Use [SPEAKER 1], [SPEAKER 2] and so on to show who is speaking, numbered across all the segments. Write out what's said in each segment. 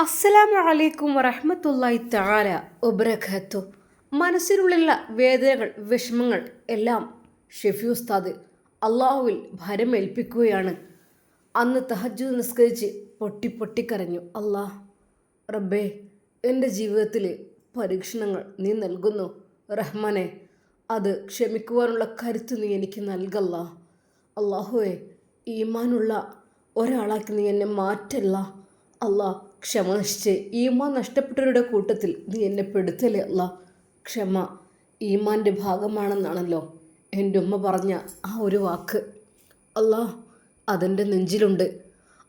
[SPEAKER 1] അസ്സലാമു അലൈക്കും വറഹ്മത്തുള്ളാഹി തആല വബറകാതുഹു മനസ്സിലുള്ള വേദനകൾ വിഷമങ്ങൾ എല്ലാം ഷെഫി ഉസ്താദ് അള്ളാഹുവിൽ ഭരമേൽപ്പിക്കുകയാണ്. അന്ന് തഹജ്ജു നിസ്കരിച്ച് പൊട്ടി പൊട്ടിക്കരഞ്ഞു. അള്ളാഹ് റബ്ബേ എന്റെ ജീവിതത്തിൽ പരീക്ഷണങ്ങൾ നീ നൽകുന്നു. റഹ്മാനെ അത് ക്ഷമിക്കുവാനുള്ള കരുത്ത് നീ എനിക്ക് നൽകല്ല. അള്ളാഹുവെ ഈമാനുള്ള ഒരാളാക്കി നീ എന്നെ മാറ്റല്ല. അല്ലാ ക്ഷമ നശിച്ച്. ഈമാൻ നഷ്ടപ്പെട്ടവരുടെ കൂട്ടത്തിൽ നീ എന്നെ പെടുത്തലേ അല്ല? ക്ഷമ ഈമാന്റെ ഭാഗമാണെന്നാണല്ലോ എന്റെ ഉമ്മ പറഞ്ഞ ആ ഒരു വാക്ക്. അല്ലാ അതെന്റെ നെഞ്ചിലുണ്ട്.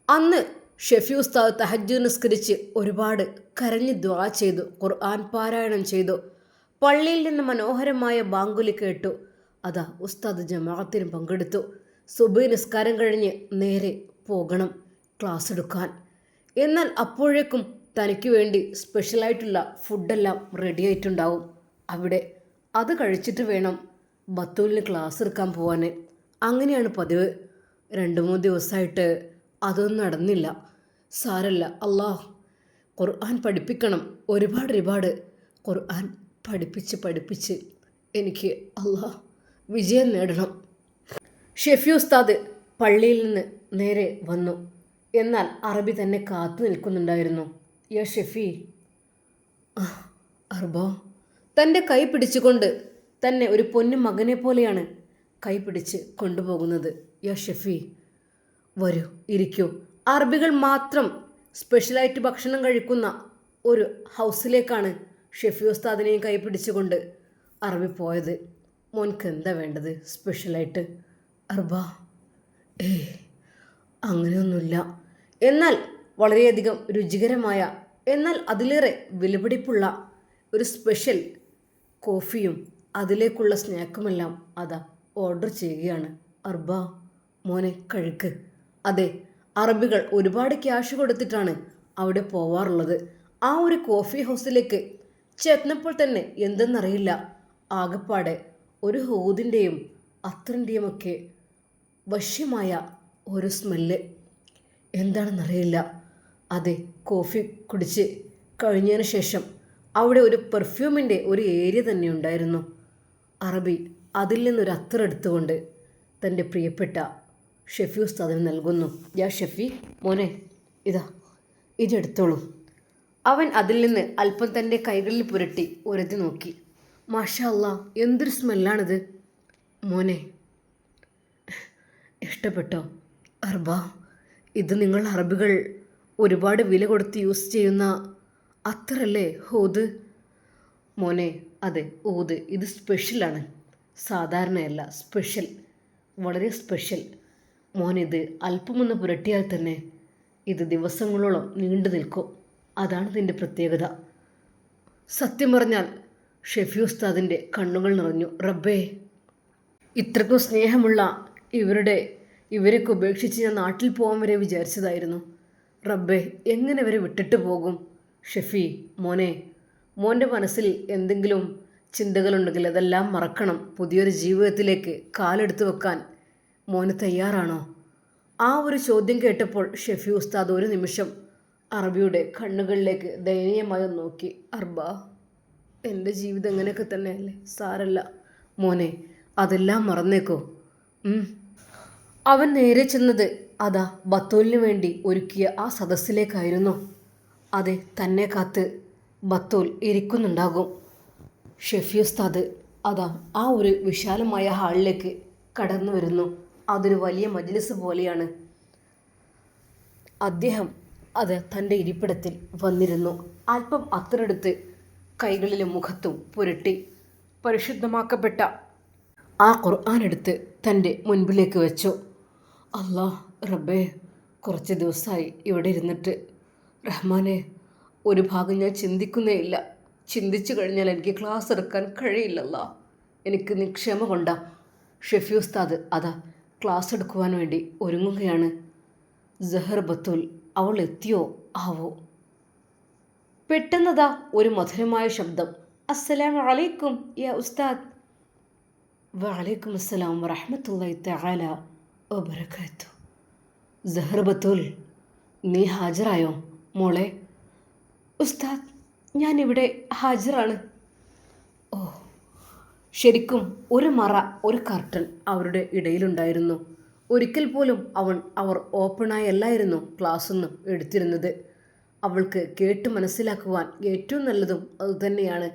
[SPEAKER 1] അന്ന് ഷെഫി ഉസ്താദ് തഹജ്ജു നിസ്കരിച്ച് ഒരുപാട് കരഞ്ഞ് ദ്വാ ചെയ്തു ഖുർആൻ പാരായണം ചെയ്തു. പള്ളിയിൽ നിന്ന് മനോഹരമായ ബാങ്കുലി കേട്ടു. അതാ ഉസ്താദ് ജമാഅത്തിനും പങ്കെടുത്തു. സുബൈ നിസ്കാരം കഴിഞ്ഞ് നേരെ പോകണം ക്ലാസ് എടുക്കാൻ. എന്നാൽ അപ്പോഴേക്കും തനിക്ക് വേണ്ടി സ്പെഷ്യലായിട്ടുള്ള ഫുഡെല്ലാം റെഡി ആയിട്ടുണ്ടാവും. അവിടെ അത് കഴിച്ചിട്ട് വേണം ബത്തൂലിന് ക്ലാസ് എടുക്കാൻ പോവാൻ അങ്ങനെയാണ് പതിവ്. രണ്ട് മൂന്ന് ദിവസമായിട്ട് അതൊന്നും നടന്നില്ല. സാരല്ല അള്ളാഹ് ഖുർആൻ പഠിപ്പിക്കണം. ഒരുപാട് ഒരുപാട് ഖുർആൻ പഠിപ്പിച്ച് പഠിപ്പിച്ച് എനിക്ക് അള്ളാഹ് വിജയം നേടണം. ഷെഫി ഉസ്താദ് പള്ളിയിൽ നിന്ന് നേരെ വന്നു. എന്നാൽ അറബി തന്നെ കാത്തു നിൽക്കുന്നുണ്ടായിരുന്നു. യാ ഷെഫി. അർബോ. തന്റെ കൈ പിടിച്ചുകൊണ്ട് തന്നെ ഒരു പൊന്നു മകനെ പോലെയാണ് കൈ പിടിച്ച് കൊണ്ടുപോകുന്നത്. യാ ഷെഫി വരൂ ഇരിക്കൂ. അറബികൾ മാത്രം സ്പെഷ്യലായിട്ട് ഭക്ഷണം കഴിക്കുന്ന ഒരു ഹൗസിലേക്കാണ് ഷെഫി ഉസ്താദിനെയും കൈ പിടിച്ചുകൊണ്ട് അറബി പോയത്. മോൻക്ക് എന്താ വേണ്ടത് സ്പെഷ്യലായിട്ട്? അർബ ഏയ്. അങ്ങനെയൊന്നുമില്ല. എന്നാൽ വളരെയധികം രുചികരമായ എന്നാൽ അതിലേറെ വിലപിടിപ്പുള്ള ഒരു സ്പെഷ്യൽ കോഫിയും അതിലേക്കുള്ള സ്നാക്കുമെല്ലാം അതാ ഓർഡർ ചെയ്യുകയാണ്. അർബ മോനെ കഴുക്ക്. അതെ അറബികൾ ഒരുപാട് ക്യാഷ് കൊടുത്തിട്ടാണ് അവിടെ പോവാറുള്ളത്. ആ ഒരു കോഫി ഹൗസിലേക്ക് ചെന്നപ്പോൾ തന്നെ എന്തെന്നറിയില്ല. ആകപ്പാടെ ഒരു ഹൂതിന്റെയും അത്രന്റെയും ഒക്കെ വശ്യമായ ഒരു സ്മെല്ല്. എന്താണെന്നറിയില്ല. അതെ കോഫി കുടിച്ച് കഴിഞ്ഞതിന് ശേഷം അവിടെ ഒരു പെർഫ്യൂമിന്റെ ഒരു ഏരിയ തന്നെ ഉണ്ടായിരുന്നു. അറബി അതിൽ നിന്നൊരു അത്തർ എടുത്തുകൊണ്ട് തന്റെ പ്രിയപ്പെട്ട ഷെഫി ഉസ്താദിന് നൽകുന്നു. യാ ഷെഫി മോനെ ഇതാ ഇതെടുത്തോളൂ അവൻ അതിൽ നിന്ന് അല്പം തന്റെ കൈകളിൽ പുരട്ടി ഉരതി നോക്കി. മാഷാ എന്തൊരു സ്മെല്ലാണിത്. മോനെ ഇഷ്ടപ്പെട്ടോ? അർബ ഇത് നിങ്ങൾ അറബികൾ ഒരുപാട് വില കൊടുത്ത് യൂസ് ചെയ്യുന്ന അത്രല്ലേ ഹോത് മോനെ അതെ ഊത് ഇത് സ്പെഷ്യലാണ് സാധാരണയല്ല സ്പെഷ്യൽ വളരെ സ്പെഷ്യൽ മോനിത് അല്പമൊന്ന് പുരട്ടിയാൽ തന്നെ ഇത് ദിവസങ്ങളോളം നീണ്ടു നിൽക്കും. അതാണ് ഇതിന്റെ പ്രത്യേകത. സത്യം പറഞ്ഞാൽ ഷെഫി ഉസ്താദിന്റെ കണ്ണുകൾ നിറഞ്ഞു. റബ്ബേ ഇത്രക്കും സ്നേഹമുള്ള ഇവരുടെ ഇവരൊക്കെ ഉപേക്ഷിച്ച് ഞാൻ നാട്ടിൽ പോകാൻ വരെ വിചാരിച്ചതായിരുന്നു. റബ്ബെ എങ്ങനെ വരെ വിട്ടിട്ട് പോകും? ഷെഫി മോനെ മോന്റെ മനസ്സിൽ എന്തെങ്കിലും ചിന്തകളുണ്ടെങ്കിൽ അതെല്ലാം മറക്കണം. പുതിയൊരു ജീവിതത്തിലേക്ക് കാലെടുത്ത് വെക്കാൻ മോന് തയ്യാറാണോ? ആ ഒരു ചോദ്യം കേട്ടപ്പോൾ ഷെഫി ഉസ്താദ് ഒരു നിമിഷം അറബിയുടെ കണ്ണുകളിലേക്ക് ദയനീയമായി നോക്കി. അർബ എന്റെ ജീവിതം ഇങ്ങനെയൊക്കെ തന്നെയല്ലേ? സാരല്ല. മോനെ അതെല്ലാം മറന്നേക്കോ. അവൻ നേരെ ചെന്നത് അതാ ബത്തോലിന് വേണ്ടി ഒരുക്കിയ ആ സദസ്സിലേക്കായിരുന്നു. അതെ തന്നെ കാത്ത് ബത്തോൽ ഇരിക്കുന്നുണ്ടാകും. ഷെഫിയുസ്താദ് അതാ ആ ഒരു വിശാലമായ ഹാളിലേക്ക് കടന്നു വരുന്നു. അതൊരു വലിയ മജ്ലിസ് പോലെയാണ്. അദ്ദേഹം അത് തന്റെ ഇരിപ്പിടത്തിൽ വന്നിരുന്നു. അല്പം അത്തരെടുത്ത് കൈകളിലും മുഖത്തും പുരട്ടി പരിശുദ്ധമാക്കപ്പെട്ട ആ ഖുർആൻ എടുത്ത് തന്റെ മുൻപിലേക്ക് വെച്ചു. അല്ലാ റബ്ബേ കുറച്ച് ദിവസമായി ഇവിടെ ഇരുന്നിട്ട്. റഹ്മാനെ ഒരു ഭാഗം ഞാൻ ചിന്തിക്കുന്നേ ഇല്ല. ചിന്തിച്ചു കഴിഞ്ഞാൽ എനിക്ക് ക്ലാസ് എടുക്കാൻ കഴിയില്ലല്ല. എനിക്ക് നിക്ഷേമ കൊണ്ട. ഷെഫി ഉസ്താദ് അതാ ക്ലാസ് എടുക്കുവാൻ വേണ്ടി ഒരുങ്ങുകയാണ്. ജഹർ ബത്തുൽ അവൾ എത്തിയോ? ആവോ? പെട്ടെന്നതാ ഒരു മധുരമായ ശബ്ദം. അസ്സലാം അലൈക്കും യാ ഉസ്താദ്. വലൈക്കും അസ്സലാം വറഹമത്തല്ലാ തആല. വബറകാത്തു സഹർ ബത്തുൽ നീ ഹാജരായോ മോളെ? ഉസ്താദ് ഞാനിവിടെ ഹാജറാണ് ഓ ശരിക്കും ഒരു മറ ഒരു കർട്ടൻ അവരുടെ ഇടയിലുണ്ടായിരുന്നു. ഒരിക്കൽ പോലും അവൻ അവർ ഓപ്പണായി അല്ലായിരുന്നു ക്ലാസ്സൊന്നും എടുത്തിരുന്നത്. അവൾക്ക് കേട്ട് മനസ്സിലാക്കുവാൻ ഏറ്റവും നല്ലതും അതുതന്നെയാണ്.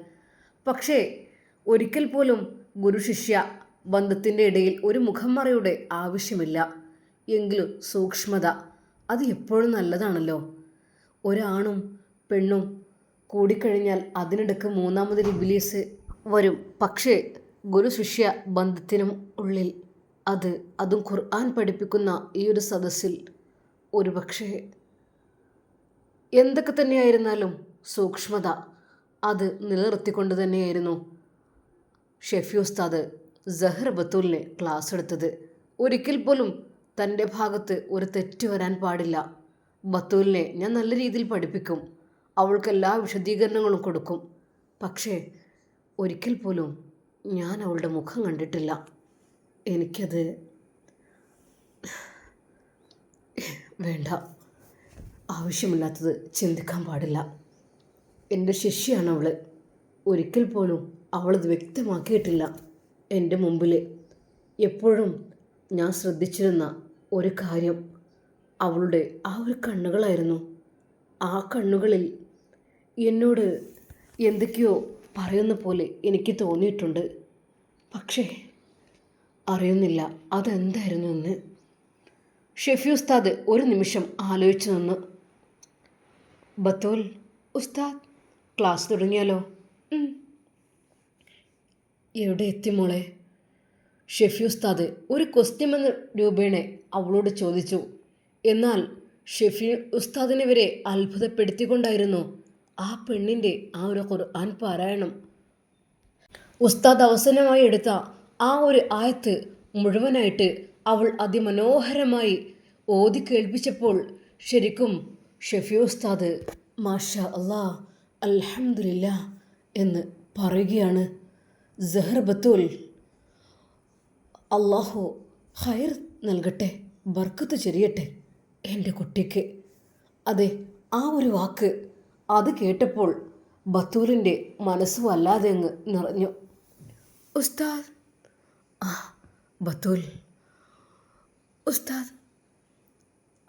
[SPEAKER 1] പക്ഷേ ഒരിക്കൽ പോലും ഗുരു ശിഷ്യ ബന്ധത്തിന്റെ ഇടയിൽ ഒരു മുഖംമറയുടെ ആവശ്യമില്ല. എങ്കിലും സൂക്ഷ്മത അത് എപ്പോഴും നല്ലതാണല്ലോ. ഒരാണും പെണ്ണും കൂടിക്കഴിഞ്ഞാൽ അതിനിടക്ക് മൂന്നാമതൊരു ഇബിലീസ് വരും. പക്ഷേ ഗുരുശിഷ്യ ബന്ധത്തിനും ഉള്ളിൽ അത് അതും ഖുർആൻ പഠിപ്പിക്കുന്ന ഈ ഒരു സദസ്സിൽ ഒരു പക്ഷേ എന്തൊക്കെ തന്നെയായിരുന്നാലും സൂക്ഷ്മത അത് നിലനിർത്തിക്കൊണ്ട് തന്നെയായിരുന്നു. ഷെഫി ഉസ്താദ് ജഹർ ബത്തൂലിനെ ക്ലാസ് എടുത്തത്. ഒരിക്കൽ പോലും തന്റെ ഭാഗത്ത് ഒരു തെറ്റ് വരാൻ പാടില്ല. ബത്തൂലിനെ ഞാൻ നല്ല രീതിയിൽ പഠിപ്പിക്കും. അവൾക്ക് എല്ലാ വിശദീകരണങ്ങളും കൊടുക്കും. പക്ഷേ ഒരിക്കൽ പോലും ഞാൻ അവളുടെ മുഖം കണ്ടിട്ടില്ല. എനിക്കത് വേണ്ട. ആവശ്യമില്ലാത്തത് ചിന്തിക്കാൻ പാടില്ല. എന്റെ ശിഷ്യാണ് അവൾ ഒരിക്കൽ പോലും അവളത് വ്യക്തമാക്കിയിട്ടില്ല. എന്റെ മുമ്പിൽ എപ്പോഴും ഞാൻ ശ്രദ്ധിച്ചിരുന്ന ഒരു കാര്യം. അവളുടെ ആ ഒരു കണ്ണുകളായിരുന്നു. ആ കണ്ണുകളിൽ എന്നോട് എന്തൊക്കെയോ പറയുന്ന പോലെ എനിക്ക് തോന്നിയിട്ടുണ്ട്. പക്ഷേ അറിയുന്നില്ല അതെന്തായിരുന്നു എന്ന്. ഷെഫി ഉസ്താദ് ഒരു നിമിഷം ആലോചിച്ചു നിന്ന്. ബത്തോൽ ഉസ്താദ് ക്ലാസ് തുടങ്ങിയാലോ. എവിടെ എത്തി മോളെ? ഷെഫി ഉസ്താദ് ഒരു ക്വസ്റ്റ്യൻ എന്ന രൂപേണെ അവളോട് ചോദിച്ചു. എന്നാൽ ഷെഫി ഉസ്താദിനെ വരെ അത്ഭുതപ്പെടുത്തിക്കൊണ്ടായിരുന്നു ആ പെണ്ണിന്റെ ആ ഒരു ഖുർആൻ പാരായണം. ഉസ്താദ് അവസാനമായി എടുത്ത ആ ഒരു ആയത്ത് മുഴുവനായിട്ട് അവൾ അതിമനോഹരമായി ഓതി കേൾപ്പിച്ചപ്പോൾ ശരിക്കും ഷെഫി ഉസ്താദ് മാഷ അല്ലാ അലഹമില്ല എന്ന് പറയുകയാണ്. ജഹർ ബത്തുൽ അള്ളാഹു ഹൈർ നൽകട്ടെ ബർക്കത്ത് ചെറിയട്ടെ എന്റെ കുട്ടിക്ക്. അതെ ആ ഒരു വാക്ക് അത് കേട്ടപ്പോൾ ബത്തൂലിന്റെ മനസ്സ് വല്ലാതെ അങ്ങ് നിറഞ്ഞു. ഉസ്താദ് ആ ബത്തൂൽ ഉസ്താദ്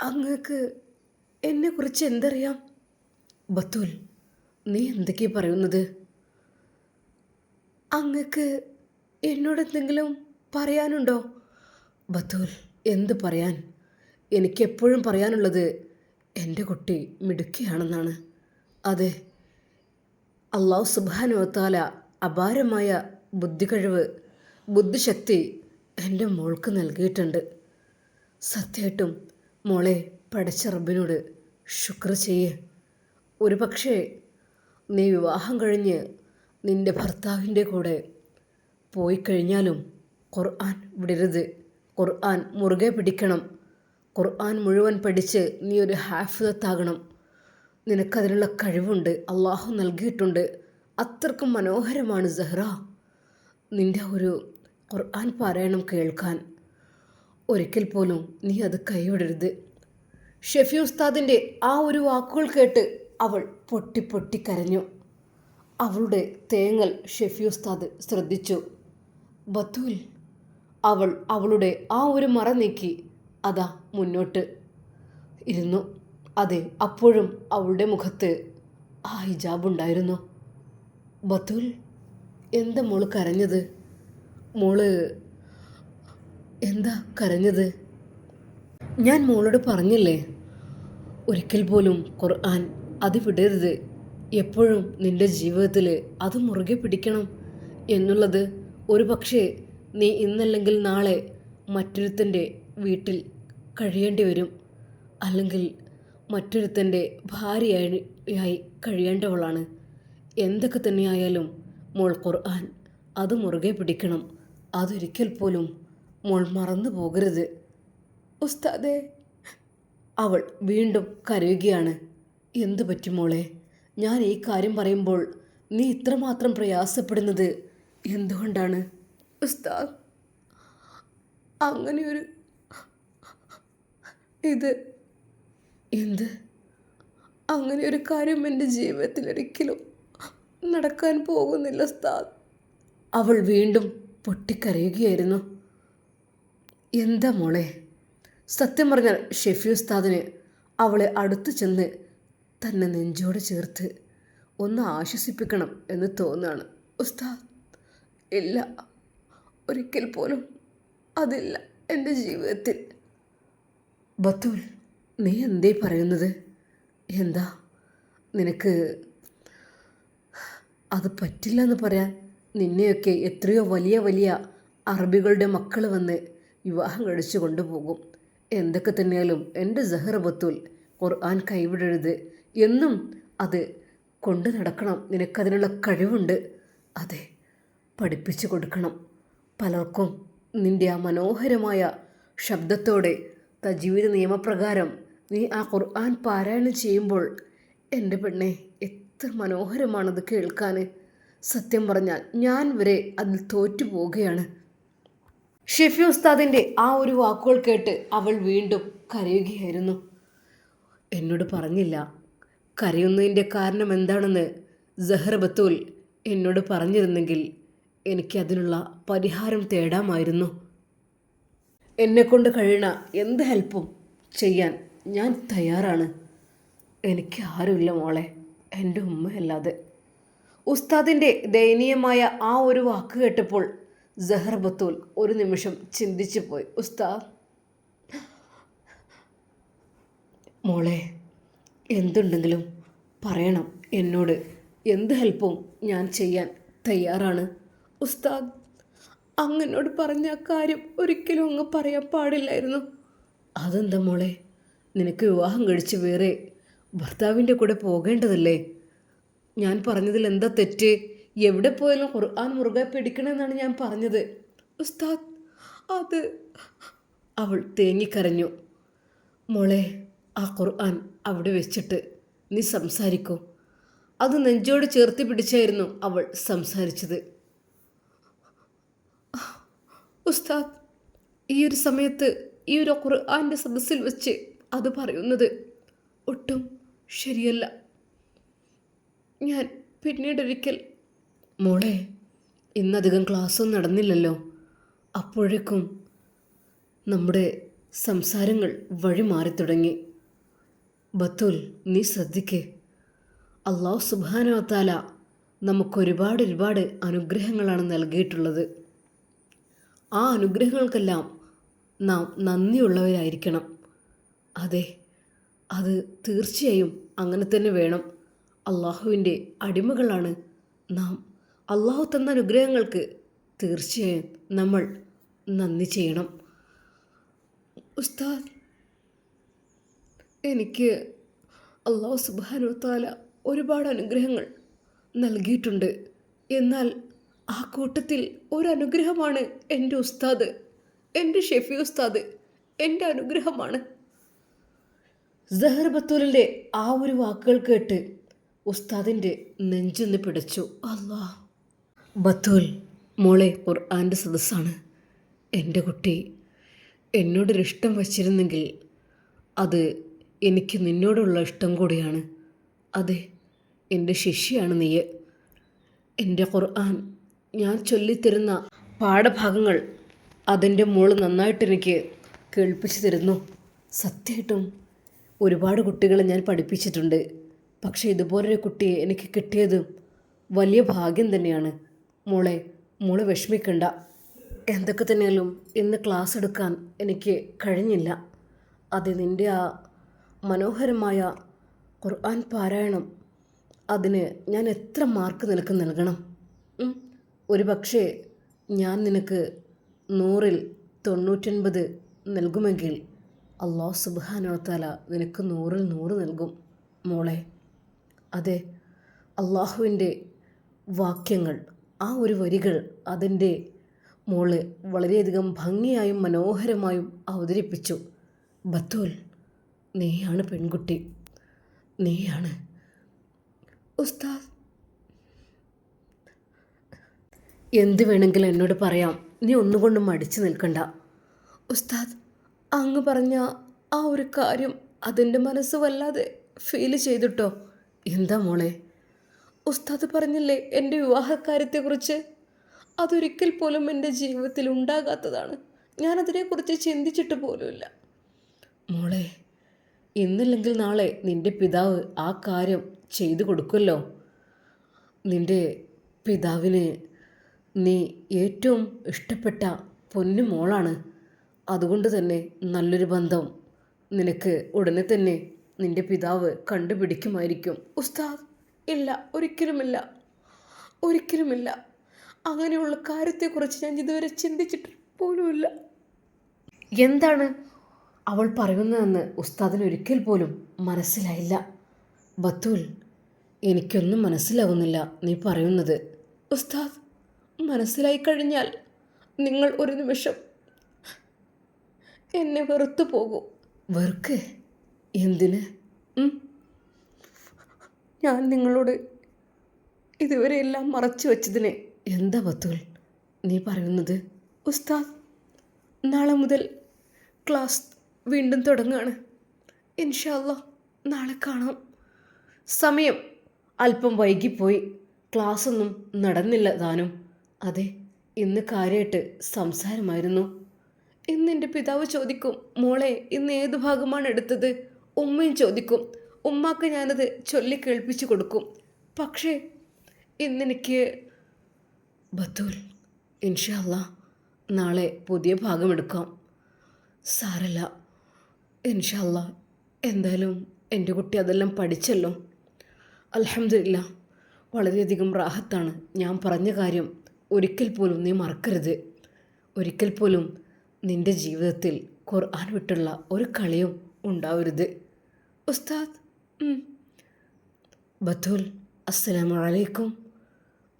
[SPEAKER 1] അങ്ങക്ക് എന്നെക്കുറിച്ച് എന്തറിയാം? ബത്തൂൽ നീ എന്തൊക്കെയാണ് പറയുന്നത്? അങ്ങക്ക് എന്നോട് എന്തെങ്കിലും പറയാനുണ്ടോ? ബത്തൂൽ എന്ത് പറയാൻ? എനിക്കെപ്പോഴും പറയാനുള്ളത് എന്റെ കുട്ടി മിടുക്കിയാണെന്നാണ്. അതെ അള്ളാഹു സുബാനുവത്താല അപാരമായ ബുദ്ധികഴിവ് ബുദ്ധിശക്തി എന്റെ മോൾക്ക് നൽകിയിട്ടുണ്ട്. സത്യമായിട്ടും മോളെ പഠിച്ച റബ്ബിനോട് ശുക്ർ ചെയ്യേ. ഒരു പക്ഷേ നീ വിവാഹം കഴിഞ്ഞ് നിന്റെ ഭർത്താവിന്റെ കൂടെ പോയി കഴിഞ്ഞാലും ഖുർആൻ വിടരുത്. ഖുർആൻ മുറുകെ പിടിക്കണം. ഖുർആൻ മുഴുവൻ പഠിച്ച് നീ ഒരു ഹാഫിദത്താകണം. നിനക്കതിനുള്ള കഴിവുണ്ട്. അള്ളാഹു നൽകിയിട്ടുണ്ട്. അത്രക്കും മനോഹരമാണ് സെഹ്റ. നിന്റെ ഒരു ഖുർആൻ പാരായണം കേൾക്കാൻ ഒരിക്കൽ പോലും നീ അത് കൈവിടരുത്. ഷെഫി ഉസ്താദിന്റെ ആ ഒരു വാക്കുകൾ കേട്ട് അവൾ പൊട്ടി പൊട്ടി കരഞ്ഞു. അവളുടെ തേങ്ങൽ ഷെഫി ഉസ്താദ് ശ്രദ്ധിച്ചു. ബത്തൂൽ അവൾ അവളുടെ ആ ഒരു മറ നീക്കി അതാ മുന്നോട്ട് ഇരുന്നു. അതെ അപ്പോഴും അവളുടെ മുഖത്ത് ആ ഹിജാബ് ഉണ്ടായിരുന്നു ബത്തൂൽ എന്താ മോൾ കരഞ്ഞത്? മോൾ എന്താ കരഞ്ഞത്? ഞാൻ മോളോട് പറഞ്ഞില്ലേ ഒരിക്കൽ പോലും ഖുർആൻ അത് വിടരുത്. എപ്പോഴും നിന്റെ ജീവിതത്തിൽ അത് മുറുകെ പിടിക്കണം എന്നുള്ളത് ഒരു പക്ഷേ നീ ഇന്നല്ലെങ്കിൽ നാളെ മറ്റൊരുത്തന്റെ വീട്ടിൽ കഴിയേണ്ടി വരും. അല്ലെങ്കിൽ മറ്റൊരുത്തന്റെ ഭാര്യയായി കഴിയേണ്ടവളാണ്. എന്തൊക്കെ തന്നെയായാലും മോൾ ഖുർആൻ അത് മുറുകെ പിടിക്കണം. അതൊരിക്കൽ പോലും മോൾ മറന്നു പോകരുത്. ഉസ്താദേ അവൾ വീണ്ടും കരയുകയാണ്. എന്തു പറ്റി മോളെ? ഞാൻ ഈ കാര്യം പറയുമ്പോൾ നീ ഇത്രമാത്രം പ്രയാസപ്പെടുന്നത് എന്തുകൊണ്ടാണ്? ഉസ്താദ് അങ്ങനെയൊരു ഇത് എന്ത്? അങ്ങനെ ഒരു കാര്യം എന്റെ ജീവിതത്തിൽ ഒരിക്കലും നടക്കാൻ പോകുന്നില്ല ഉസ്താദ്. അവൾ വീണ്ടും പൊട്ടിക്കരയുകയായിരുന്നു. എന്താ മോളെ? സത്യം പറഞ്ഞാൽ ഷെഫി ഉസ്താദിന് അവളെ അടുത്തു ചെന്ന് തന്നെ നെഞ്ചോട് ചേർത്ത് ഒന്ന് ആശ്വസിപ്പിക്കണം എന്ന് തോന്നുകയാണ് ഉസ്താദ് ഇല്ല. ഒരിക്കൽ പോലും അതില്ല എന്റെ ജീവിതത്തിൽ. ബത്തുൽ നീ എന്തേ പറയുന്നത്? എന്താ? നിനക്ക് അത് പറ്റില്ല എന്ന് പറയാൻ നിന്നെയൊക്കെ എത്രയോ വലിയ വലിയ അറബികളുടെ മക്കൾ വന്ന് വിവാഹം കഴിച്ചു കൊണ്ടുപോകും. എന്തൊക്കെ തന്നെയാലും എന്റെ ജഹർ ബത്തുൽ ഖുർആൻ കൈവിടരുത്. എന്നും അത് കൊണ്ടു നടക്കണം. നിനക്കതിനുള്ള കഴിവുണ്ട്. അതെ പഠിപ്പിച്ചു കൊടുക്കണം. പലർക്കും നിന്റെ ആ മനോഹരമായ ശബ്ദത്തോടെ തജീവിത നിയമപ്രകാരം നീ ആ ഖുർആൻ പാരായണം ചെയ്യുമ്പോൾ എന്റെ പെണ്ണെ എത്ര മനോഹരമാണത് കേൾക്കാൻ സത്യം പറഞ്ഞാൽ ഞാൻ വരെ അതിൽ തോറ്റു പോവുകയാണ് ഷെഫി ഉസ്താദിന്റെ ആ ഒരു വാക്കുകൾ കേട്ട് അവൾ വീണ്ടും കരയുകയായിരുന്നു. എന്നോട് പറഞ്ഞില്ല. കരയുന്നതിന്റെ കാരണം എന്താണെന്ന് ജഹർ ബത്തൂൽ എന്നോട് പറഞ്ഞിരുന്നെങ്കിൽ എനിക്ക് അതിനുള്ള പരിഹാരം തേടാമായിരുന്നു. എന്നെക്കൊണ്ട് കഴിയണ എന്ത് ഹെൽപ്പും ചെയ്യാൻ ഞാൻ തയ്യാറാണ്. എനിക്ക് ആരുമില്ല മോളെ. എന്റെ ഉമ്മയല്ലാതെ. ഉസ്താദിന്റെ ദയനീയമായ ആ ഒരു വാക്ക് കേട്ടപ്പോൾ ജഹർ ബത്തൂൽ ഒരു നിമിഷം ചിന്തിച്ചു പോയി ഉസ്താദ് മോളെ എന്തുണ്ടെങ്കിലും പറയണം എന്നോട്. എന്ത് ഹെൽപ്പും ഞാൻ ചെയ്യാൻ തയ്യാറാണ്. ഉസ്താദ് അങ്ങനോട് പറഞ്ഞ കാര്യം ഒരിക്കലും അങ്ങ് പറയാൻ പാടില്ലായിരുന്നു. അതെന്താ മോളെ? നിനക്ക് വിവാഹം കഴിച്ച് വേറെ ഭർത്താവിന്റെ കൂടെ പോകേണ്ടതല്ലേ? ഞാൻ പറഞ്ഞതിൽ എന്താ തെറ്റ്? എവിടെ പോയാലും ഖുർആൻ മുറുകെ പിടിക്കണമെന്നാണ് ഞാൻ പറഞ്ഞത്. ഉസ്താദ് അത് അവൾ തേങ്ങിക്കരഞ്ഞു മോളെ ആ ഖുർആൻ അവിടെ വെച്ചിട്ട് നീ സംസാരിക്കൂ. അത് നെഞ്ചോട് ചേർത്തി പിടിച്ചായിരുന്നു അവൾ സംസാരിച്ചത്. ഉസ്താദ് ഈ ഒരു സമയത്ത് ഈ ഒരു ഖുർആന്റെ സദസ്സിൽ വെച്ച് അത് പറയുന്നത് ഒട്ടും ശരിയല്ല. ഞാൻ പിന്നീടൊരിക്കൽ മോളെ ഇന്നധികം ക്ലാസ്സൊന്നും നടന്നില്ലല്ലോ. അപ്പോഴേക്കും നമ്മുടെ സംസാരങ്ങൾ വഴി മാറി തുടങ്ങി. ബത്തുൽ നീ ശ്രദ്ധിക്കേ. അള്ളാഹു സുബാനവത്താല നമുക്കൊരുപാട് ഒരുപാട് അനുഗ്രഹങ്ങളാണ് നൽകിയിട്ടുള്ളത്. ആ അനുഗ്രഹങ്ങൾക്കെല്ലാം നാം നന്ദിയുള്ളവരായിരിക്കണം. അതെ അത് തീർച്ചയായും അങ്ങനെ തന്നെ വേണം. അള്ളാഹുവിന്റെ അടിമകളാണ് നാം. അള്ളാഹു തന്ന അനുഗ്രഹങ്ങൾക്ക് തീർച്ചയായും നമ്മൾ നന്ദി ചെയ്യണം. ഉസ്താദ് എനിക്ക് അള്ളാഹു സുബാനു താല ഒരുപാട് അനുഗ്രഹങ്ങൾ നൽകിയിട്ടുണ്ട്. എന്നാൽ ആ കൂട്ടത്തിൽ ഒരനുഗ്രഹമാണ് എന്റെ ഉസ്താദ് എന്റെ ഷെഫി ഉസ്താദ് എന്റെ അനുഗ്രഹമാണ്. ജഹർ ബത്തൂലിന്റെ ആ ഒരു വാക്കുകൾ കേട്ട് ഉസ്താദിന്റെ നെഞ്ചൊന്ന് പിടച്ചു. അല്ലാ ബത്തൂൽ മോളെ ഖുർആന്റെ സദസ്സാണ്. എന്റെ കുട്ടി എന്നോടൊരിഷ്ടം വച്ചിരുന്നെങ്കിൽ അത് എനിക്ക് നിന്നോടുള്ള ഇഷ്ടം കൂടിയാണ്. അതെ എന്റെ ശിഷ്യയാണ് നീ എന്റെ ഖുർആൻ ഞാൻ ചൊല്ലിത്തരുന്ന പാഠഭാഗങ്ങൾ അതിന്റെ മോൾ നന്നായിട്ട് എനിക്ക് കേൾപ്പിച്ചു തരുന്നു. സത്യമായിട്ടും ഒരുപാട് കുട്ടികളെ ഞാൻ പഠിപ്പിച്ചിട്ടുണ്ട്. പക്ഷേ ഇതുപോലൊരു കുട്ടിയെ എനിക്ക് കിട്ടിയത് വലിയ ഭാഗ്യം തന്നെയാണ്. മോളെ മോൾ വിഷമിക്കണ്ട. എന്തൊക്കെ തന്നെയാലും ഇന്ന് ക്ലാസ് എടുക്കാൻ എനിക്ക് കഴിഞ്ഞില്ല. അത് നിന്റെ ആ മനോഹരമായ ഖുർആൻ പാരായണം അതിന് ഞാൻ എത്ര മാർക്ക് നിനക്ക് നൽകണം? ഒരു പക്ഷേ ഞാൻ നിനക്ക് നൂറിൽ തൊണ്ണൂറ്റൊൻപത് നൽകുമെങ്കിൽ അള്ളാഹു സുബാനോത്താല നിനക്ക് നൂറിൽ നൂറ് നൽകും മോളെ. അതെ അള്ളാഹുവിന്റെ വാക്യങ്ങൾ ആ ഒരു വരികൾ അതിന്റെ മോൾ വളരെയധികം ഭംഗിയായും മനോഹരമായും അവതരിപ്പിച്ചു. ബത്തൂൽ. നീയാണ് പെൺകുട്ടി. നീയാണ്. ഉസ്താദ്. എന്ത് വേണമെങ്കിലും എന്നോട് പറയാം. നീ ഒന്നുകൊണ്ടും മടിച്ചു നിൽക്കണ്ട. ഉസ്താദ് അങ്ങ് പറഞ്ഞ ആ ഒരു കാര്യം അതെന്റെ മനസ്സ് വല്ലാതെ ഫീൽ ചെയ്തിട്ടോ? എന്താ മോളെ? ഉസ്താദ് പറഞ്ഞില്ലേ എന്റെ വിവാഹക്കാര്യത്തെക്കുറിച്ച് അതൊരിക്കൽ പോലും എന്റെ ജീവിതത്തിൽ ഉണ്ടാകാത്തതാണ്. ഞാനതിനെക്കുറിച്ച് ചിന്തിച്ചിട്ട് പോലുമില്ല. മോളെ ഇന്നല്ലെങ്കിൽ നാളെ നിന്റെ പിതാവ് ആ കാര്യം ചെയ്തു കൊടുക്കുമല്ലോ. നിന്റെ പിതാവിന് നീ ഏറ്റവും ഇഷ്ടപ്പെട്ട പൊന്നു മോളാണ്. അതുകൊണ്ട് തന്നെ നല്ലൊരു ബന്ധം നിനക്ക് ഉടനെ തന്നെ നിന്റെ പിതാവ് കണ്ടുപിടിക്കുമായിരിക്കും. ഉസ്താദ് ഇല്ല ഒരിക്കലുമില്ല. ഒരിക്കലുമില്ല. അങ്ങനെയുള്ള കാര്യത്തെക്കുറിച്ച് ഞാൻ ഇതുവരെ ചിന്തിച്ചിട്ട് പോലുമില്ല. എന്താണ് അവൾ പറയുന്നതെന്ന് ഉസ്താദിന് ഒരിക്കൽ പോലും മനസ്സിലായില്ല. ബത്തുൽ എനിക്കൊന്നും മനസ്സിലാവുന്നില്ല നീ പറയുന്നത്. ഉസ്താദ് മനസ്സിലായി കഴിഞ്ഞാൽ നിങ്ങൾ ഒരു നിമിഷം എന്നെ വെറുത്തു പോകൂ. വെറുക്ക്? എന്തിന്? ഞാൻ നിങ്ങളോട് ഇതുവരെ എല്ലാം മറച്ചു വച്ചതിന്. എന്താ ബത്തുൽ നീ പറയുന്നത്? ഉസ്താദ് നാളെ മുതൽ ക്ലാസ് വീണ്ടും തുടങ്ങുകയാണ് ഇൻഷല്ല നാളെ കാണാം. സമയം അല്പം വൈകിപ്പോയി. ക്ലാസ്സൊന്നും നടന്നില്ല താനും. അതെ ഇന്ന് കാര്യമായിട്ട് സംസാരമായിരുന്നു. ഇന്ന് എന്റെ പിതാവ് ചോദിക്കും മോളെ ഇന്ന് ഏത് ഭാഗമാണ് എടുത്തത്? ഉമ്മയും ചോദിക്കും ഉമ്മാക്ക് ഞാനത് ചൊല്ലി കേൾപ്പിച്ചു കൊടുക്കും. പക്ഷേ ഇന്നെനിക്ക് ബത്തൂൽ ഇൻഷല്ല നാളെ പുതിയ ഭാഗം എടുക്കാം ഇൻഷല്ല എന്തായാലും എന്റെ കുട്ടി അതെല്ലാം പഠിച്ചല്ലോ. അലഹമില്ല വളരെയധികം റാഹത്താണ്. ഞാൻ പറഞ്ഞ കാര്യം ഒരിക്കൽ പോലും നീ മറക്കരുത്. ഒരിക്കൽ പോലും നിന്റെ ജീവിതത്തിൽ ഖുർആൻ വിട്ടുള്ള ഒരു കളിയും ഉണ്ടാവരുത്. ഉസ്താദ് ബത്തുൽ അസ്സലാം അലൈക്കും.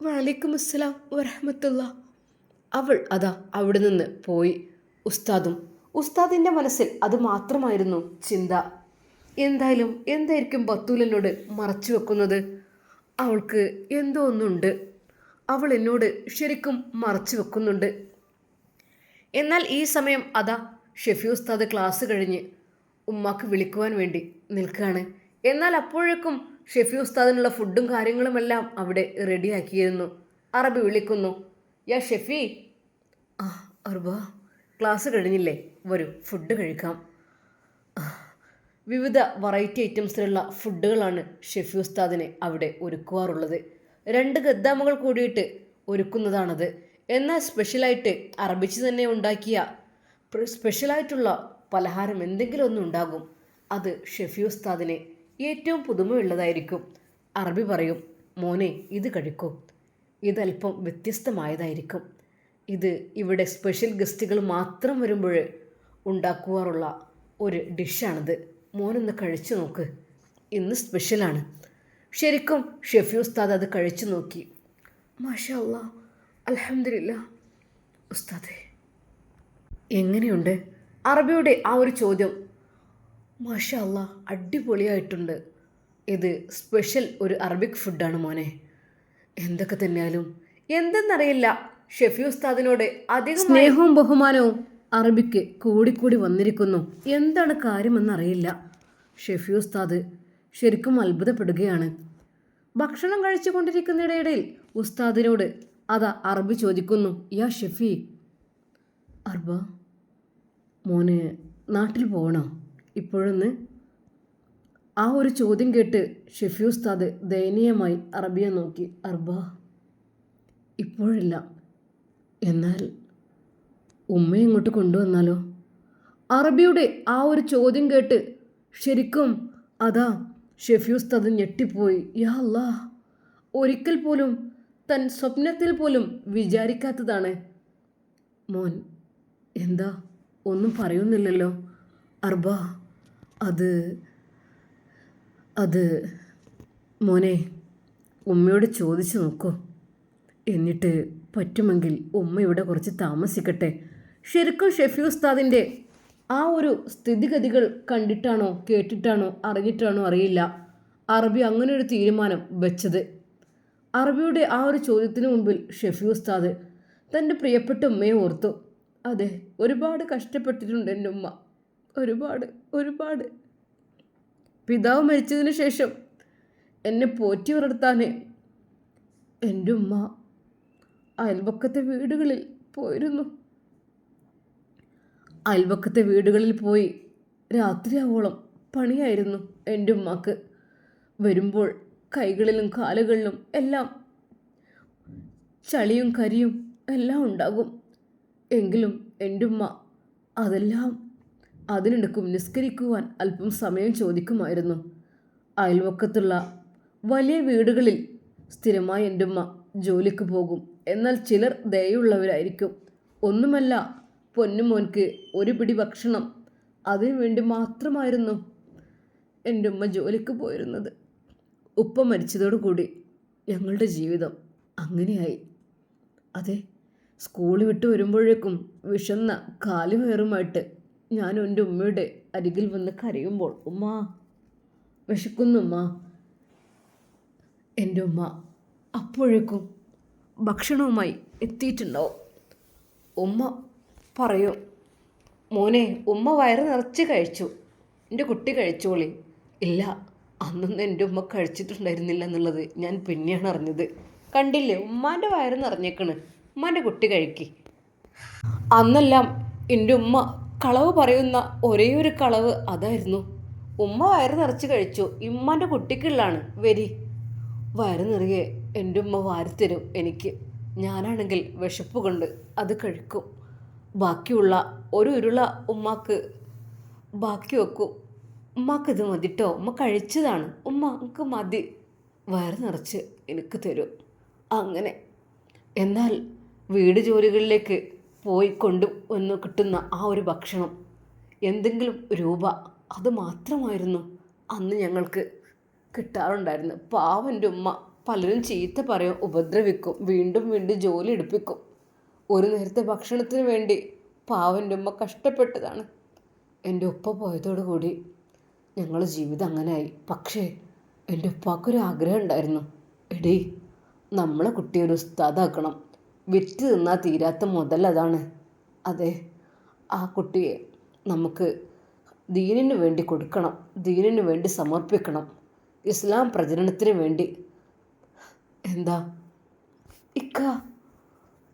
[SPEAKER 1] വലൈക്കും അസ്സലാം വരഹമത്തുള്ള അവൾ അതാ അവിടെ നിന്ന് പോയി ഉസ്താദും ഉസ്താദിന്റെ മനസ്സിൽ അത് മാത്രമായിരുന്നു ചിന്ത. എന്തായാലും എന്തായിരിക്കും ബത്തൂലിനോട് മറച്ചു വെക്കുന്നത്? അവൾക്ക് എന്തോ ഒന്നുണ്ട്. അവൾ എന്നോട് ശരിക്കും മറച്ചു വെക്കുന്നുണ്ട്. എന്നാൽ ഈ സമയം അതാ ഷെഫി ഉസ്താദ് ക്ലാസ് കഴിഞ്ഞ് ഉമ്മാക്ക് വിളിക്കുവാൻ വേണ്ടി നിൽക്കുകയാണ് എന്നാൽ അപ്പോഴേക്കും ഷെഫി ഉസ്താദിനുള്ള ഫുഡും കാര്യങ്ങളുമെല്ലാം അവിടെ റെഡിയാക്കിയിരുന്നു. അറബി വിളിക്കുന്നു. യാ ഷെഫി? ആ അർബ ക്ലാസ് കഴിഞ്ഞില്ലേ? വരൂ. ഫുഡ് കഴിക്കാം. വിവിധ വെറൈറ്റി ഐറ്റംസിലുള്ള ഫുഡുകളാണ് ഷെഫി ഉസ്താദിനെ അവിടെ ഒരുക്കുവാറുള്ളത്. രണ്ട് ഗദ്ദാമുകൾ കൂടിയിട്ട് ഒരുക്കുന്നതാണത്. എന്നാൽ സ്പെഷ്യലായിട്ട് അറബിച്ച് തന്നെ ഉണ്ടാക്കിയ സ്പെഷ്യലായിട്ടുള്ള പലഹാരം എന്തെങ്കിലും ഒന്നുണ്ടാകും അത് ഷെഫി ഉസ്താദിന് ഏറ്റവും പുതുമയുള്ളതായിരിക്കും. അറബി പറയും മോനെ ഇത് കഴിക്കൂ. ഇതല്പം വ്യത്യസ്തമായതായിരിക്കും. ഇത് ഇവിടെ സ്പെഷ്യൽ ഗസ്റ്റുകൾ മാത്രം വരുമ്പോൾ ഉണ്ടാക്കുവാറുള്ള ഒരു ഡിഷാണിത്. മോനൊന്ന് കഴിച്ചു നോക്ക്. ഇന്ന് സ്പെഷ്യലാണ്. ശരിക്കും ഷെഫി ഉസ്താദ് അത് കഴിച്ചു നോക്കി. മാഷാ അല്ലാ അലഹമില്ല ഉസ്താദേ എങ്ങനെയുണ്ട്? അറബിയുടെ ആ ഒരു ചോദ്യം. മാഷാ അല്ലാ അടിപൊളിയായിട്ടുണ്ട്. ഇത് സ്പെഷ്യൽ ഒരു അറബിക് ഫുഡാണ് മോനെ. എന്തൊക്കെ തന്നെയാലും എന്തെന്നറിയില്ല ഷെഫി ഉസ്താദിനോട് അധികം സ്നേഹവും ബഹുമാനവും അറബിക്ക് കൂടിക്കൂടി വന്നിരിക്കുന്നു. എന്താണ് കാര്യമെന്നറിയില്ല. ഷെഫി ഉസ്താദ് ശരിക്കും അത്ഭുതപ്പെടുകയാണ്. ഭക്ഷണം കഴിച്ചു കൊണ്ടിരിക്കുന്നിടയിടയിൽ ഉസ്താദിനോട് അതാ അറബി ചോദിക്കുന്നു യാ ഷെഫി അർബ മോന് നാട്ടിൽ പോകണോ? ഇപ്പോഴൊന്ന് ആ ഒരു ചോദ്യം കേട്ട് ഷെഫി ഉസ്താദ് ദയനീയമായി അറബിയെ നോക്കി അർബ ഇപ്പോഴില്ല. എന്നാൽ ഉമ്മയെ ഇങ്ങോട്ട് കൊണ്ടുവന്നാലോ? അറബിയുടെ ആ ഒരു ചോദ്യം കേട്ട് ശരിക്കും അതാ ഷെഫ്യൂസ് തത് ഞെട്ടിപ്പോയി. യാ അല്ലാ. ഒരിക്കൽ പോലും തൻ സ്വപ്നത്തിൽ പോലും വിചാരിക്കാത്തതാണ്. മോൻ എന്താ? ഒന്നും പറയുന്നില്ലല്ലോ. അർബ അത് അത് മോനെ ഉമ്മയോട് ചോദിച്ചു നോക്കൂ. എന്നിട്ട് പറ്റുമെങ്കിൽ ഉമ്മ ഇവിടെ കുറച്ച് താമസിക്കട്ടെ. ശരിക്കും ഷെഫി ഉസ്താദിന്റെ ആ ഒരു സ്ഥിതിഗതികൾ കണ്ടിട്ടാണോ കേട്ടിട്ടാണോ അറിഞ്ഞിട്ടാണോ അറിയില്ല. അറബി അങ്ങനെ ഒരു തീരുമാനം വെച്ചത്. അറബിയുടെ ആ ഒരു ചോദ്യത്തിന് മുമ്പിൽ ഷെഫി ഉസ്താദ് തന്റെ പ്രിയപ്പെട്ട ഉമ്മയെ ഓർത്തു. അതെ ഒരുപാട് കഷ്ടപ്പെട്ടിട്ടുണ്ട് എന്റെ ഉമ്മ. ഒരുപാട് ഒരുപാട്. പിതാവ് മരിച്ചതിന് ശേഷം എന്നെ പോറ്റി വളർത്താൻ എന്റെ ഉമ്മ അയൽപക്കത്തെ വീടുകളിൽ പോയിരുന്നു. അയൽപക്കത്തെ വീടുകളിൽ പോയി രാത്രിയാവോളം പണിയായിരുന്നു എന്റെ ഉമ്മാക്ക്. വരുമ്പോൾ കൈകളിലും കാലുകളിലും എല്ലാം ചളിയും കരിയും എല്ലാം ഉണ്ടാകും. എങ്കിലും എന്റെ ഉമ്മ അതെല്ലാം അതിനിടക്കും നിസ്കരിക്കുവാൻ അല്പം സമയം ചോദിക്കുമായിരുന്നു. അയൽവക്കത്തുള്ള വലിയ വീടുകളിൽ സ്ഥിരമായി എന്റെ ഉമ്മ ജോലിക്ക് പോകും. എന്നാൽ ചിലർ ദയുള്ളവരായിരിക്കും ഒന്നുമല്ല പൊന്നുമോൻക്ക് ഒരു പിടി ഭക്ഷണം. അതിനു വേണ്ടി മാത്രമായിരുന്നു എന്റെ ഉമ്മ ജോലിക്ക് പോയിരുന്നത്. ഉപ്പ മരിച്ചതോടുകൂടി ഞങ്ങളുടെ ജീവിതം അങ്ങനെയായി. അതെ സ്കൂൾ വിട്ട് വരുമ്പോഴേക്കും വിഷന്ന കാലുവയറുമായിട്ട് ഞാൻ എന്റെ ഉമ്മയുടെ അരികിൽ വന്ന് കരയുമ്പോൾ ഉമ്മ വിശക്കുന്നു ഉമ്മ. എന്റെ ഉമ്മ അപ്പോഴേക്കും ഭക്ഷണവുമായി എത്തിയിട്ടുണ്ടാവും. ഉമ്മ പറയും. മോനെ ഉമ്മ വയറ് നിറച്ച് കഴിച്ചു. എന്റെ കുട്ടി കഴിച്ചോളി ഇല്ല അന്നൊന്നും എന്റെ ഉമ്മ കഴിച്ചിട്ടുണ്ടായിരുന്നില്ല എന്നുള്ളത് ഞാൻ പിന്നെയാണ് അറിഞ്ഞത്. കണ്ടില്ലേ ഉമ്മാന്റെ വയറ് നിറഞ്ഞേക്കണ്. ഉമ്മാന്റെ കുട്ടി കഴിക്കി. അന്നെല്ലാം എന്റെ ഉമ്മ കളവ് പറയുന്ന ഒരേ ഒരു കളവ് അതായിരുന്നു. ഉമ്മ വയറ് നിറച്ച് കഴിച്ചു. ഇമ്മാന്റെ കുട്ടിക്കുള്ളാണ്. വരി. വയറ് നിറയെ എന്റെ ഉമ്മ വാരിത്തരും എനിക്ക്. ഞാനാണെങ്കിൽ വിശപ്പ് കൊണ്ട് അത് കഴിക്കും. ബാക്കിയുള്ള ഒരു ഉരുള ഉമ്മാക്ക് ബാക്കി വെക്കും. ഉമ്മാക്ക് ഇത് മതിട്ടോ? ഉമ്മ കഴിച്ചതാണ്. ഉമ്മ എനിക്ക് മതി. വയറ് നിറച്ച് എനിക്ക് തരും. അങ്ങനെ. എന്നാൽ വീട് ജോലികളിലേക്ക് പോയി കൊണ്ടു വന്ന് കിട്ടുന്ന ആ ഒരു ഭക്ഷണം എന്തെങ്കിലും രൂപ അത് മാത്രമായിരുന്നു അന്ന് ഞങ്ങൾക്ക് കിട്ടാറുണ്ടായിരുന്നു പാവന്റെ ഉമ്മ പലരും ചീത്ത പറയും ഉപദ്രവിക്കും വീണ്ടും വീണ്ടും ജോലി എടുപ്പിക്കും. ഒരു നേരത്തെ ഭക്ഷണത്തിന് വേണ്ടി പാവന്റെ ഉമ്മ കഷ്ടപ്പെട്ടതാണ്. എന്റെ ഉപ്പ പോയതോടുകൂടി ഞങ്ങളുടെ ജീവിതം അങ്ങനെയായി പക്ഷേ എന്റെ ഉപ്പാക്കൊരു ആഗ്രഹം ഉണ്ടായിരുന്നു. എടീ നമ്മളെ കുട്ടിയെ ഒരു ഉസ്താദാക്കണം. വിറ്റ് തിന്നാൽ തീരാത്ത മുതൽ അതാണ് അതെ ആ കുട്ടിയെ നമുക്ക് ദീനിന് വേണ്ടി കൊടുക്കണം. ദീനിന് വേണ്ടി സമർപ്പിക്കണം. ഇസ്ലാം പ്രചരണത്തിന് വേണ്ടി. എന്താ? ഇക്ക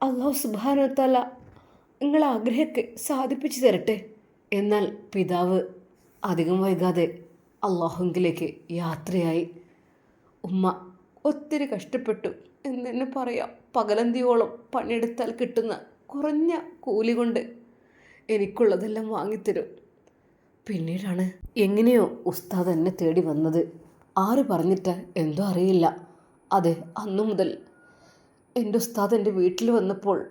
[SPEAKER 1] അള്ളാഹു സുബാനത്തല നിങ്ങളെ ആഗ്രഹമൊക്കെ സാധിപ്പിച്ചു തരട്ടെ. എന്നാൽ പിതാവ് അധികം വൈകാതെ അള്ളാഹുങ്കിലേക്ക് യാത്രയായി. ഉമ്മ ഒത്തിരി കഷ്ടപ്പെട്ടു. എന്ന് തന്നെ പറയാം? പകലന്തിയോളം പണിയെടുത്താൽ കിട്ടുന്ന കുറഞ്ഞ കൂലി കൊണ്ട് എനിക്കുള്ളതെല്ലാം വാങ്ങിത്തരും. പിന്നീടാണ് എങ്ങനെയോ ഉസ്താദ് എന്നെ തേടി വന്നത്. ആര് പറഞ്ഞിട്ട് എന്തോ അറിയില്ല. അതെ അന്നു മുതൽ എന്റെ ഉസ്താദ് എന്റെ വീട്ടിൽ വന്നപ്പോൾ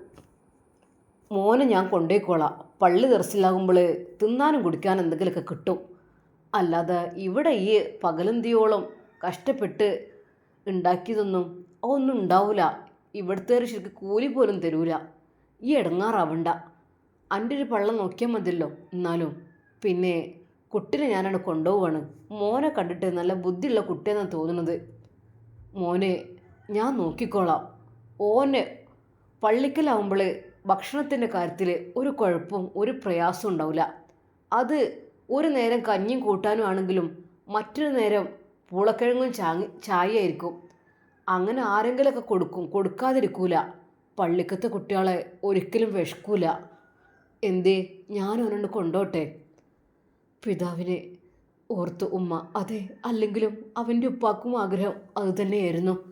[SPEAKER 1] മോനെ ഞാൻ കൊണ്ടേക്കോളാം. പള്ളി തെറസിലാകുമ്പോൾ തിന്നാനും കുടിക്കാനും എന്തെങ്കിലുമൊക്കെ കിട്ടും. അല്ലാതെ ഇവിടെ ഈ പകലന്തിയോളം കഷ്ടപ്പെട്ട് ഉണ്ടാക്കിയതൊന്നും അതൊന്നും ഉണ്ടാവില്ല ഇവിടുത്തെ ശരിക്കും കൂലി പോലും തരൂല. ഈ ഇടങ്ങാറാവണ്ട. എന്റെ ഒരു പള്ളം നോക്കിയാൽ മതിയല്ലോ. എന്നാലും പിന്നെ കുട്ടിനെ ഞാനാണ് കൊണ്ടുപോവാണ്. മോനെ കണ്ടിട്ട് നല്ല ബുദ്ധിയുള്ള കുട്ടിയെന്നാണ് തോന്നുന്നത്. മോനെ ഞാൻ നോക്കിക്കോളാം. ഓന് പള്ളിക്കലാവുമ്പോൾ ഭക്ഷണത്തിന്റെ കാര്യത്തിൽ ഒരു കുഴപ്പവും ഒരു പ്രയാസവും ഉണ്ടാവില്ല അത് ഒരു നേരം കഞ്ഞിയും കൂട്ടാനും ആണെങ്കിലും മറ്റൊരു നേരം പൂളക്കിഴങ്ങും ചാങ്ങി ചായയായിരിക്കും. അങ്ങനെ ആരെങ്കിലുമൊക്കെ കൊടുക്കും കൊടുക്കാതിരിക്കൂല. പള്ളിക്കത്തെ കുട്ടികളെ ഒരിക്കലും വിഷക്കൂല. എന്തേ ഞാൻ അവനോട് കൊണ്ടോട്ടെ? പിതാവിനെ ഓർത്തു ഉമ്മ അതെ അല്ലെങ്കിലും അവന്റെ ഉപ്പാക്കും ആഗ്രഹം അതുതന്നെയായിരുന്നു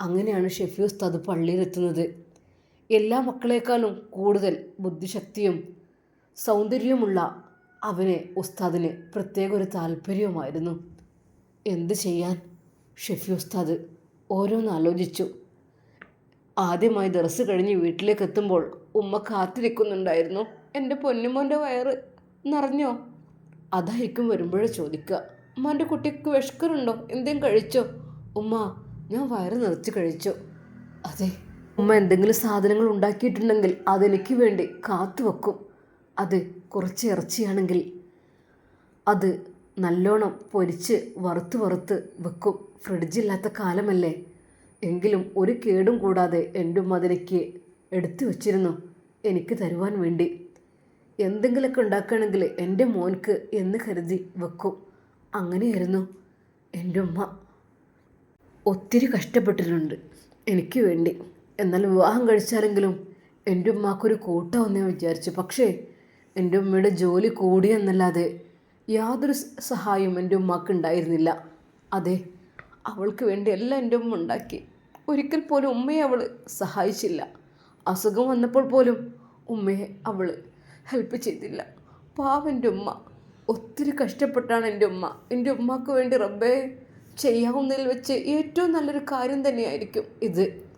[SPEAKER 1] അങ്ങനെയാണ് ഷെഫി ഉസ്താദ് പള്ളിയിലെത്തുന്നത്. എല്ലാ മക്കളെക്കാളും കൂടുതൽ ബുദ്ധിശക്തിയും സൗന്ദര്യവുമുള്ള അവനെ ഉസ്താദിന് പ്രത്യേക ഒരു താല്പര്യവുമായിരുന്നു. എന്ത് ചെയ്യാൻ? ഷെഫി ഉസ്താദ് ഓരോന്ന് ആലോചിച്ചു ആദ്യമായി ദർസ് കഴിഞ്ഞ് വീട്ടിലേക്ക് എത്തുമ്പോൾ ഉമ്മ കാത്തിരിക്കുന്നുണ്ടായിരുന്നു. എന്റെ പൊന്നുമോന്റെ വയറ് നിറഞ്ഞോ? അതായിരിക്കും വരുമ്പോഴേ ചോദിക്കുക. ഉമ്മാന്റെ കുട്ടിക്ക് വിഷ്കറുണ്ടോ എന്തെങ്കിലും കഴിച്ചോ? ഉമ്മ ഞാൻ വയറ് നിറച്ച് കഴിച്ചു. അതെ ഉമ്മ എന്തെങ്കിലും സാധനങ്ങൾ ഉണ്ടാക്കിയിട്ടുണ്ടെങ്കിൽ അതെനിക്ക് വേണ്ടി കാത്തു വെക്കും. അത് കുറച്ച് ഇറച്ചിയാണെങ്കിൽ അത് നല്ലോണം പൊരിച്ച് വറുത്ത് വറുത്ത് വെക്കും. ഫ്രിഡ്ജില്ലാത്ത കാലമല്ലേ? എങ്കിലും ഒരു കേടും കൂടാതെ എന്റെ ഉമ്മ അതിലേക്ക് എടുത്തു വച്ചിരുന്നു. എനിക്ക് തരുവാൻ വേണ്ടി. എന്തെങ്കിലുമൊക്കെ ഉണ്ടാക്കുകയാണെങ്കിൽ എന്റെ മോൻക്ക് എന്ന് കരുതി വെക്കും. അങ്ങനെയായിരുന്നു എന്റെ ഉമ്മ. ഒത്തിരി കഷ്ടപ്പെട്ടിട്ടുണ്ട്. എനിക്ക് വേണ്ടി. എന്നാൽ വിവാഹം കഴിച്ചാലെങ്കിലും എന്റെ ഉമ്മാക്കൊരു കൂട്ടാമെന്ന് ഞാൻ വിചാരിച്ചു. പക്ഷേ എന്റെ ഉമ്മയുടെ ജോലി കൂടിയെന്നല്ലാതെ യാതൊരു സഹായവും എന്റെ ഉമ്മാക്ക് ഉണ്ടായിരുന്നില്ല. അതെ അവൾക്ക് വേണ്ടി എല്ലാം എന്റെ ഉമ്മ ഉണ്ടാക്കി. ഒരിക്കൽ പോലും ഉമ്മയെ അവൾ സഹായിച്ചില്ല. അസുഖം വന്നപ്പോൾ പോലും ഉമ്മയെ അവൾ ഹെൽപ്പ് ചെയ്തില്ല. പാവം എന്റെ ഉമ്മ. ഒത്തിരി കഷ്ടപ്പെട്ടാണ് എന്റെ ഉമ്മ. എന്റെ ഉമ്മാക്ക് വേണ്ടി റബ്ബേ ചെയ്യാവുന്നതിൽ വെച്ച് ഏറ്റവും നല്ലൊരു കാര്യം തന്നെയായിരിക്കും ഇത്.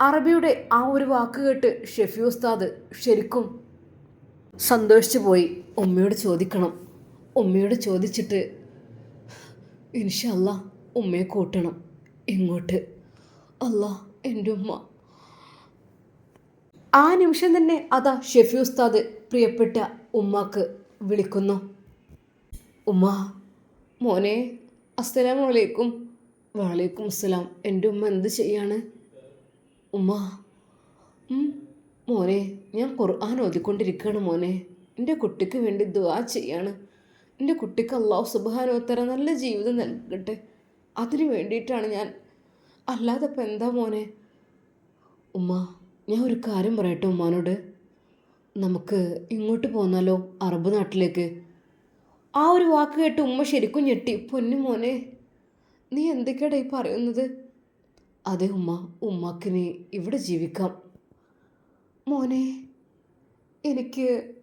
[SPEAKER 1] അറബിയുടെ ആ ഒരു വാക്ക് കേട്ട് ഷെഫി ഉസ്താദ് ശരിക്കും സന്തോഷിച്ചു പോയി. ഉമ്മയോട് ചോദിക്കണം. ഉമ്മയോട് ചോദിച്ചിട്ട് ഇൻഷല്ല ഉമ്മയെ കൂട്ടണം ഇങ്ങോട്ട്. അല്ല എന്റെ ഉമ്മ. ആ നിമിഷം തന്നെ അതാ ഷെഫി ഉസ്താദ് പ്രിയപ്പെട്ട ഉമ്മാക്ക് വിളിക്കുന്നു. ഉമ്മ മോനെ അസ്സലാം വലൈക്കും വലൈക്കും അസ്സലാം. എന്റെ ഉമ്മ എന്ത് ചെയ്യാണ്? ഉമ്മ മോനെ ഞാൻ ഖുർആൻ ഓതിക്കൊണ്ടിരിക്കുകയാണ് മോനെ. എന്റെ കുട്ടിക്ക് വേണ്ടി ദുആ ചെയ്യാണ്. എന്റെ കുട്ടിക്ക് അള്ളാഹു സുബാനോത്തര നല്ല ജീവിതം നൽകട്ടെ. അതിന് വേണ്ടിയിട്ടാണ് ഞാൻ. അല്ലാതെ ഇപ്പം എന്താ മോനെ? ഉമ്മ ഞാൻ ഒരു കാര്യം പറയട്ടെ ഉമ്മാനോട്? നമുക്ക് ഇങ്ങോട്ട് പോന്നാലോ? അറബ് നാട്ടിലേക്ക്. ആ ഒരു വാക്ക് കേട്ട് ഉമ്മ ശരിക്കും ഞെട്ടി. പൊന്നു മോനെ നീ എന്തൊക്കെയാടാ ഈ പറയുന്നത്? അതെ ഉമ്മ ഉമ്മാക്കിനി ഇവിടെ ജീവിക്കാം. മോനെ എനിക്ക്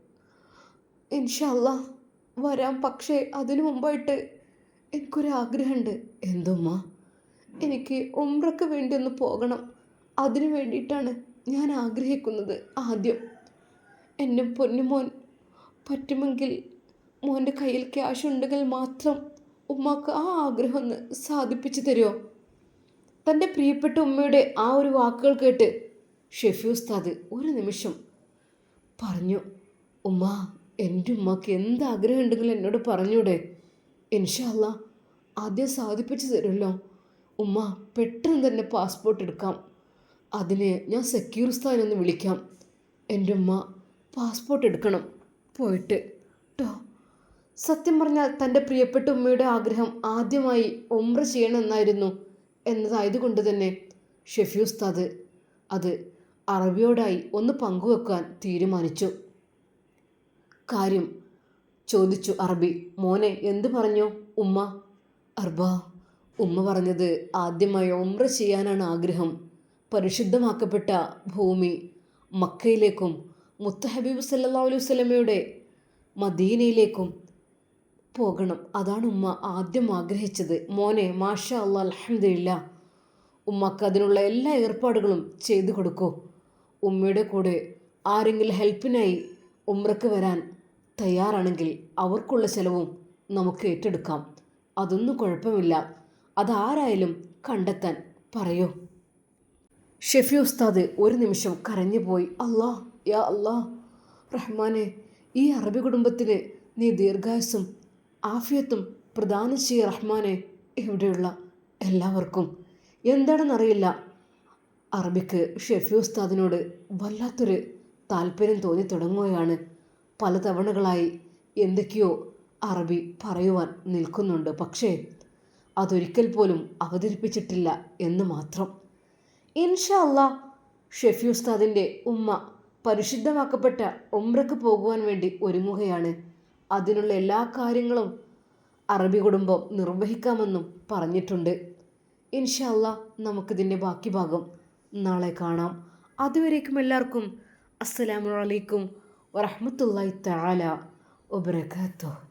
[SPEAKER 1] ഇൻഷല്ല വരാം. പക്ഷേ അതിനു മുമ്പായിട്ട് എനിക്കൊരാഗ്രഹമുണ്ട്. എന്തുമ്മ എനിക്ക് ഉംറയ്ക്ക് വേണ്ടി ഒന്ന് പോകണം. അതിനു വേണ്ടിയിട്ടാണ് ഞാൻ ആഗ്രഹിക്കുന്നത് ആദ്യം. എന്റെ പൊന്നുമോൻ പറ്റുമെങ്കിൽ മോന്റെ കയ്യിൽ ക്യാഷ് ഉണ്ടെങ്കിൽ മാത്രം ഉമ്മാക്ക് ആ ആഗ്രഹം ഒന്ന് സാധിപ്പിച്ചു തരുമോ? തന്റെ പ്രിയപ്പെട്ട ഉമ്മയുടെ ആ ഒരു വാക്കുകൾ കേട്ട് ഷെഫി ഉസ്താദ് ഒരു നിമിഷം പറഞ്ഞു ഉമ്മ എന്റെ ഉമ്മക്ക് എന്ത് ആഗ്രഹം ഉണ്ടെങ്കിലും എന്നോട് പറഞ്ഞൂടെ. ഇൻഷല്ല ആദ്യം സാധിപ്പിച്ചു തരുമല്ലോ. ഉമ്മ പെട്ടെന്ന് തന്നെ പാസ്പോർട്ട് എടുക്കാം. അതിന് ഞാൻ സെക്യൂർ സ്ഥാനൊന്ന് വിളിക്കാം. എന്റെ ഉമ്മ പാസ്പോർട്ട് എടുക്കണം. പോയിട്ട് കേട്ടോ സത്യം പറഞ്ഞാൽ തന്റെ പ്രിയപ്പെട്ട ഉമ്മയുടെ ആഗ്രഹം ആദ്യമായി ഒമ്ര ചെയ്യണമെന്നായിരുന്നു എന്നതായതുകൊണ്ട് തന്നെ ഷെഫി ഉസ്താദ് അത് അറബിയോടായി ഒന്ന് പങ്കുവെക്കാൻ തീരുമാനിച്ചു. കാര്യം ചോദിച്ചു അറബി മോനെ എന്തു പറഞ്ഞു ഉമ്മ? അർബ ഉമ്മ പറഞ്ഞത് ആദ്യമായി ഒമ്ര ചെയ്യാനാണ് ആഗ്രഹം. പരിശുദ്ധമാക്കപ്പെട്ട ഭൂമി മക്കയിലേക്കും മുത്തഹബീബ് സല്ലാ അലൈഹി വസല്ലമയുടെ മദീനയിലേക്കും പോകണം. അതാണ് ഉമ്മ ആദ്യം ആഗ്രഹിച്ചത്. മോനെ മാഷ അള്ളാ അലഹമില്ല ഉമ്മക്ക് അതിനുള്ള എല്ലാ ഏർപ്പാടുകളും ചെയ്തു കൊടുക്കൂ. ഉമ്മയുടെ കൂടെ ആരെങ്കിലും ഹെൽപ്പിനായി ഉമ്രക്ക് വരാൻ തയ്യാറാണെങ്കിൽ അവർക്കുള്ള ചെലവും നമുക്ക് ഏറ്റെടുക്കാം. അതൊന്നും കുഴപ്പമില്ല. അതാരായാലും കണ്ടെത്താൻ പറയൂ. ഷെഫി ഉസ്താദ് ഒരു നിമിഷം കരഞ്ഞുപോയി അല്ലാ യാ അല്ലാ റഹ്മാനെ ഈ അറബി കുടുംബത്തിന് നീ ദീർഘായുസും ആഫിയത്തും പ്രധാന ചെയ്യ റഹ്മാനെ ഇവിടെയുള്ള എല്ലാവർക്കും എന്താണെന്നറിയില്ല. അറബിക്ക് ഷെഫി ഉസ്താദിനോട് വല്ലാത്തൊരു താല്പര്യം തോന്നി തുടങ്ങുകയാണ്. പല തവണകളായി എന്തൊക്കെയോ അറബി പറയുവാൻ നിൽക്കുന്നുണ്ട്. പക്ഷേ അതൊരിക്കൽ പോലും അവതരിപ്പിച്ചിട്ടില്ല എന്ന് മാത്രം. ഇൻഷാ അല്ലാ ഷെഫി ഉസ്താദിന്റെ ഉമ്മ പരിശുദ്ധമാക്കപ്പെട്ട ഉമ്രക്ക് പോകുവാൻ വേണ്ടി ഒരുങ്ങുകയാണ്. അതിനുള്ള എല്ലാ കാര്യങ്ങളും അറബി കുടുംബം നിർവഹിക്കാമെന്നും പറഞ്ഞിട്ടുണ്ട്. ഇൻഷല്ല നമുക്കിതിന്റെ ബാക്കി ഭാഗം നാളെ കാണാം. അതുവരേക്കും എല്ലാവർക്കും അസ്സലാമു അലൈക്കും വറഹ്മത്തുള്ളാഹി തആല വബറകാതുഹു